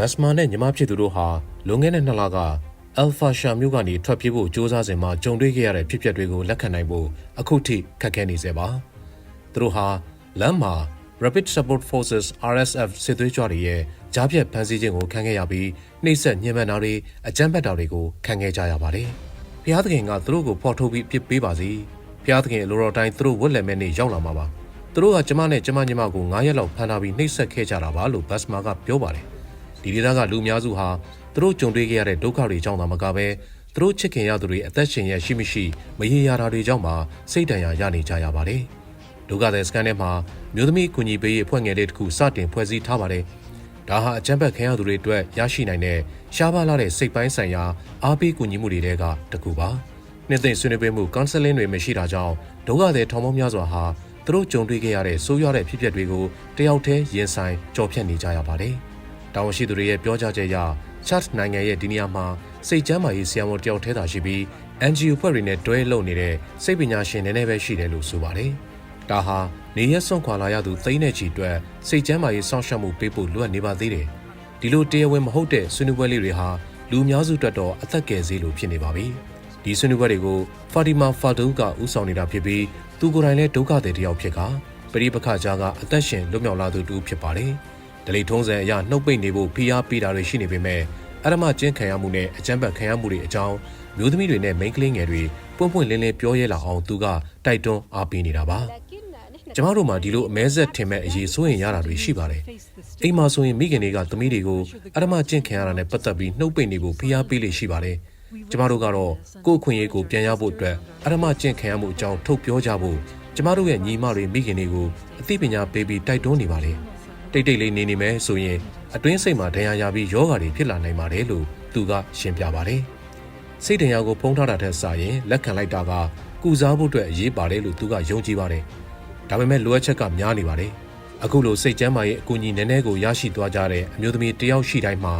ဘတ်စမာနဲ့ညီမဖြစ်သူတို့ဟာလွန်ခဲ့တဲ့နှစ်လကအယ်ဖာရှာမြို့ကနေထွက်ပြေးဖို့ကြိုးစားစဉ်မှာကြုံတွေ့ခဲ့ရတဲ့ဖြစ်ပျက်တွေကိုလက်ခံနိုင်ဖို့အခုထိခက်ခဲနေစေပါသူတို့ဟာလမ်းမှာ Rapid Support Forces RSF စစ်သွေးကြွတွေရဲ့ကြားဖြတ်ဖမ်းဆီးခြင်းကိုခံခဲ့ရပြီးနှိပ်စက်ညှဉ်းပန်းတာတွေအကြမ်းဖက်တာတွေကိုခံခဲ့ကြရပါတယ်။ဖျားသခင်ကသူတို့ကိုဖော်ထုတ်ပြီးပြစ်ပေးပါစီ။ဖျားသခင်လိုတော်တိုင်းသူတို့ဝက်လက်မဲ့နေရောက်လာမှာပါ။သူတို့ကကျမနဲ့ကျမညီမကို9ရက်လောက်ဖမ်းထားပြီးနှိပ်စက်ခဲ့ကြတာပါလို့ဘတ်စမာကပြောပါတယ်။ ဒီဒေသကလူအများစုဟာသူတို့ကြုံတွေ့ခဲ့ရတဲ့ဒုက္ခတွေကြောင့်သာမကပဲသူတို့ချစ်ခင်ရသူတွေအသက်ရှင်ရရှိမရှိမရေရာတာတွေကြောင့်မှစိတ်တန်ရာရနေကြရပါတယ်။ဒုက္ခသည်စကန်ထဲမှာမျိုးသမီးကူညီပေးရေးအဖွဲ့ငယ်လေးတစ်ခုစတင်ဖွဲ့စည်းထားပါတယ်။ဒါဟာအကြမ်းဖက်ခံရသူတွေအတွက်ရရှိနိုင်တဲ့ရှားပါးလာတဲ့စိတ်ပိုင်းဆိုင်ရာအားပေးကူညီမှုတွေတဲကတစ်ခုပါ။နှစ်သိမ့်ဆွေးနွေးပေးမှုကောင်ဆယ်လင်းတွေမရှိတာကြောင့်ဒုက္ခသည်ထောင်ပေါင်းများစွာဟာသူတို့ကြုံတွေ့ခဲ့ရတဲ့ဆိုးရွားတဲ့ဖြစ်ပျက်တွေကိုတယောက်တည်းရင်ဆိုင်ကြော်ဖြတ်နေကြရပါတယ်။ တာဝန်ရှိသူတွေရဲ့ပြောကြားချက်အရချတ်နိုင်ငံရဲ့ဒီနေရာမှာစိတ်ကျမ်းမာရေးဆရာဝန်တယောက်တည်းသာရှိပြီး NGO ဖွဲ့တွေနဲ့တွဲလုပ်နေတဲ့စိတ်ပညာရှင်နည်းနည်းပဲရှိတယ်လို့ဆိုပါတယ်။ဒါဟာနေရက်စွန့်ခွာလာရသူသိန်းနဲ့ချီအတွက်စိတ်ကျမ်းမာရေးစောင့်ရှောက်မှုပေးဖို့လိုအပ်နေပါသေးတယ်။ဒီလိုတရားဝင်မဟုတ်တဲ့ဆွေးနွေးပွဲလေးတွေဟာလူအများစုအတွက်တော့အသက်ကယ်စေးလိုဖြစ်နေပါပြီ။ဒီဆွေးနွေးပွဲတွေကိုဖာတီမာဖာဒူကဦးဆောင်နေတာဖြစ်ပြီးသူကိုယ်တိုင်လည်းဒုက္ခသည်တစ်ယောက်ဖြစ်ကပရိပခကြားကအသက်ရှင်လွတ်မြောက်လာသူတူဖြစ်ပါတယ်။ ဒလိထုံးစံအရနှုတ်ပိတ်နေဖို့ဖိအားပေးတာတွေရှိနေပေမဲ့အရမကျင်းခံရမှုနဲ့အကြမ်းဖက်ခံရမှုတွေအကြောင်းမျိုးသမီးတွေနဲ့မိန်းကလေးငယ်တွေပွန့်ပွန့်လင်းလင်းပြောရဲလာအောင်သူကတိုက်တွန်းအားပေးနေတာပါကျမတို့မှာဒီလိုအမဲဆက်ထင်မဲ့အရေးစိုးရင်ရတာတွေရှိပါတယ်အိမ်မှာဆိုရင်မိခင်တွေကသမီးတွေကိုအရမကျင့်ခံရတာနဲ့ပတ်သက်ပြီးနှုတ်ပိတ်နေဖို့ဖိအားပေးလေရှိပါတယ်ကျမတို့ကတော့ကိုယ့်အခွင့်အရေးကိုပြန်ရဖို့အတွက်အရမကျင့်ခံရမှုအကြောင်းထုတ်ပြောကြဖို့ကျမတို့ရဲ့ညီမတွေမိခင်တွေကိုအသိပညာပေးပြီးတိုက်တွန်းနေပါလေ တိတ်တိတ်လေးနေနေမယ်ဆိုရင်အတွင်းစိတ်မှာဒဏ်ရာရပြီးယောဂါတွေဖြစ်လာနိုင်ပါတယ်လို့သူကရှင်းပြပါတယ်။စိတ်ဒဏ်ရာကိုဖုံးထားတာထက်စာရင်လက်ခံလိုက်တာကကုစားဖို့အတွက်အရေးပါတယ်လို့သူကယုံကြည်ပါတယ်။ဒါပေမဲ့လိုအပ်ချက်ကများနေပါတယ်။အခုလိုစိတ်ကျမ်းမာရေးအကူအညီနည်းနည်းကိုရရှိသွားကြတဲ့အမျိုးသမီးတယောက်ရှိတိုင်းမှာ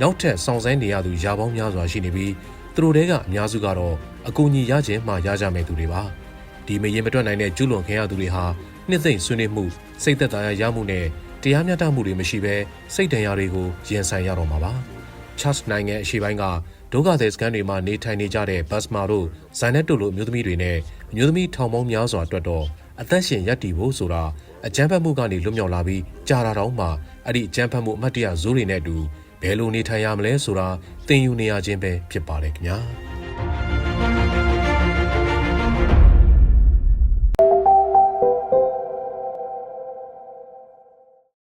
နောက်ထပ်ဆောင်ဆိုင်နေရသူရာပေါင်းများစွာရှိနေပြီးသူတို့တဲကအများစုကတော့အကူအညီရခြင်းမှရကြမယ်သူတွေပါ။ဒီမရင်မတွက်နိုင်တဲ့ကျူးလွန်ခင်ရသူတွေဟာနှစ်သိမ့်ဆွေးနွေးမှုစိတ်သက်သာရမှုနဲ့ တရားမျှတမှုတွေမရှိဘဲစိတ်ဒဏ်ရာတွေကိုရင်ဆိုင်ရတော့မှာပါ။ Charles နိုင်ငံအရှေ့ပိုင်းကဒုက္ခသည်စခန်းတွေမှာနေထိုင်နေကြတဲ့ဘတ်စမာတို့ဇိုင်နက်တို့လိုမျိုးသမီးတွေနဲ့အမျိုးသမီးထောင်ပေါင်းများစွာအတွက်တော့အသက်ရှင်ရပ်တည်ဖို့ဆိုတာအကြမ်းဖက်မှုကနေလွတ်မြောက်လာပြီးကြာတာတောင်မှအဲ့ဒီအကြမ်းဖက်မှုအမှတ်တရဇိုးတွေနဲ့အတူဘယ်လိုနေထိုင်ရမလဲဆိုတာသင်ယူနေရခြင်းပဲဖြစ်ပါတယ်ခင်ဗျာ။